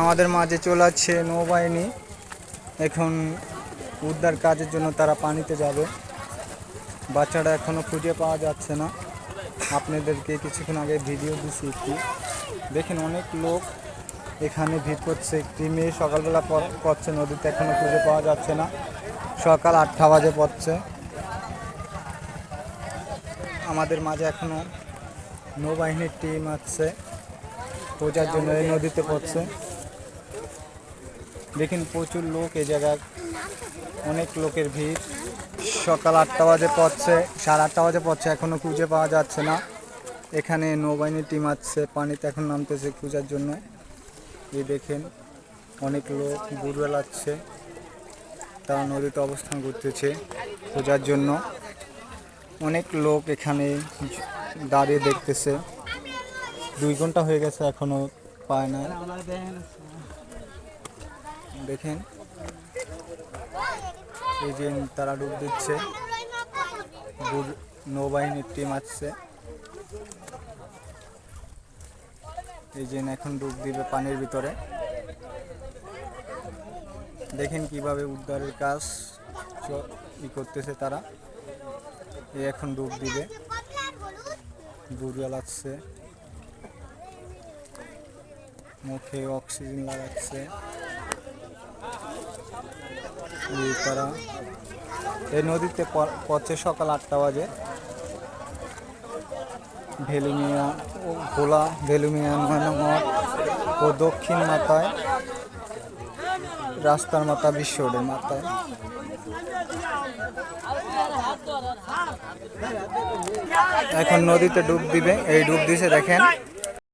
আমাদের মাঝে চলে আসছে নৌবাহিনী। এখন উদ্ধার কাজের জন্য তারা পানিতে যাবে। বাচ্চাটা এখনও খুঁজে পাওয়া যাচ্ছে না। আপনাদেরকে কিছুক্ষণ আগে ভিডিও দিচ্ছি একটি। দেখেন অনেক লোক এখানে ভিড় করছে। একটি মেয়ে সকালবেলা পড়ছে, নদীতে এখনও খুঁজে পাওয়া যাচ্ছে না। সকাল আটটা বাজে পড়ছে। আমাদের মাঝে এখনও নৌবাহিনীর টিম আছে। খোঁজার জন্য এই নদীতে পড়ছে। দেখেন প্রচুর লোক এই জায়গায়। অনেক লোকের ভিড়। সকাল আটটা বাজে পড়ছে, সাড়ে আটটা বাজে পড়ছে, এখনও খুঁজে পাওয়া যাচ্ছে না। এখানে নৌবাহিনীর টিম আছে, পানিতে এখন নামতেছে খোঁজার জন্য। এই দেখেন অনেক লোক বেলাচ্ছে তারা নদীতে অবস্থান করতেছে খোঁজার জন্য। অনেক লোক এখানে দাঁড়িয়ে দেখতেছে। দুই ঘণ্টা হয়ে গেছে এখনও পায় না দেখেন। এই যে তারা ডুব দিচ্ছে। নৌবাহিনীর টিম আসছে। এই যে এখন ডুব দিবে পানির ভিতরে। দেখেন কীভাবে উদ্ধারের কাজ ই করতেছে তারা। এই এখন ডুব দিবে। বুড়িয়া লাগছে। মুখে অক্সিজেন লাগাচ্ছে। এই এই নদীতে প- পড়ছে সকাল আটটা বাজে। ভেলুমিয়া, ভোলা, ভেলুমিয়া ময়নামঠ ও দক্ষিণ মাথায় রাস্তার মাথা, বিশ্ব রোডের মাথায়। এখন নদীতে ডুব দিবে, এই ডুব দিছে দেখেন।